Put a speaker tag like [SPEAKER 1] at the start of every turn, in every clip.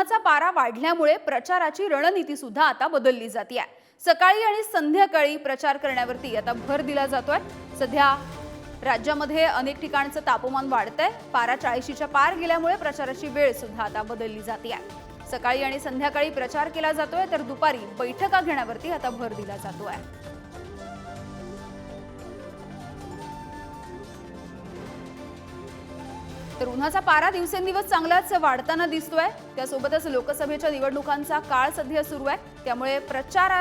[SPEAKER 1] उन्हाचा पारा वाढल्यामुळे प्रचाराची रणनीती सुद्धा आता बदलली जाते सकाळी आणि संध्याकाळी प्रचार करण्यावरती आता भर दिला जातोय. सध्या राज्यामध्ये अनेक ठिकाणचं तापमान वाढतंय. पारा चाळीशीच्या पार गेल्यामुळे प्रचाराची वेळ सुद्धा आता बदलली जाते सकाळी आणि संध्याकाळी प्रचार केला जातोय तर दुपारी बैठका घेण्यावरती आता भर दिला जातोय. तर उन्हाचा पारा दिवसेंदिवस चांगलाच वाढताना दिसतोय. त्यासोबतच लोकसभेच्या निवडणुकांचा काळ सध्या सुरू आहे. त्यामुळे प्रचार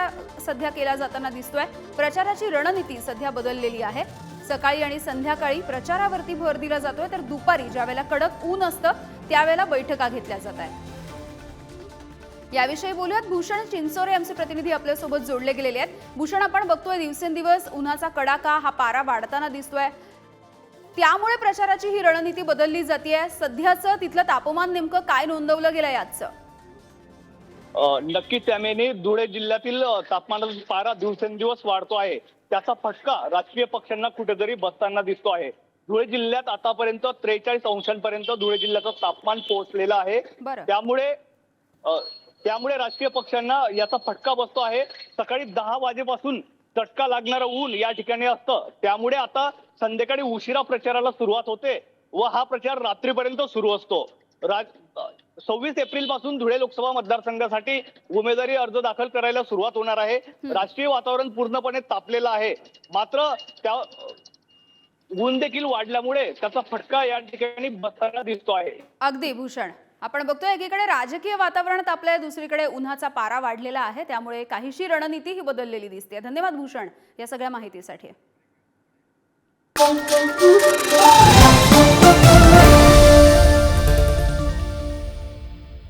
[SPEAKER 1] सध्या केला जाताना दिसतोय. प्रचाराची रणनीती सध्या बदललेली आहे. सकाळी आणि संध्याकाळी प्रचारावरती भर दिला जातोय तर दुपारी ज्यावेळेला कडक ऊन असतं त्यावेळेला बैठका घेतल्या जात आहेत. याविषयी बोलूयात. भूषण चिंचोरे आमचे प्रतिनिधी आपल्यासोबत जोडले गेलेले आहेत. भूषण आपण बघतोय दिवसेंदिवस उन्हाचा कडाका हा पारा वाढताना दिसतोय. त्यामुळे प्रचाराची ही रणनीती बदलली जाते सध्याचं तिथलं तापमान नेमकं काय नोंदवलं गेलंय आजचं?
[SPEAKER 2] अ, नक्कीच त्यामेने धुळे जिल्ह्यातील तापमानाचा पारा दिवसेंदिवस वाढतो आहे त्याचा फटका राजकीय पक्षांना कुठेतरी बसताना दिसतो आहे. धुळे जिल्ह्यात आतापर्यंत त्रेचाळीस अंशांपर्यंत धुळे जिल्ह्याचं तापमान पोहोचलेलं आहे. त्यामुळे त्यामुळे राजकीय पक्षांना याचा फटका बसतो आहे. सकाळी दहा वाजेपासून चटका लागणारं ऊन या ठिकाणी असतं. त्यामुळे आता संध्याकाळी उशिरा प्रचाराला सुरुवात होते व हा प्रचार रात्रीपर्यंत सुरू असतो. राज सव्वीस एप्रिलपासून धुळे लोकसभा मतदारसंघासाठी उमेदवारी अर्ज दाखल करायला सुरुवात होणार आहे. राजकीय वातावरण पूर्णपणे तापलेलं आहे. मात्र त्या ऊन देखील वाढल्यामुळे त्याचा फटका या ठिकाणी बसताना दिसतो आहे.
[SPEAKER 1] अगदी भूषण. आपण बघतोय एकीकडे राजकीय वातावरण तापलंय दुसरीकडे उन्हाचा पारा वाढलेला आहे त्यामुळे काहीशी रणनीती ही बदललेली दिसते. धन्यवाद भूषण या सगळ्या माहितीसाठी. Thank you.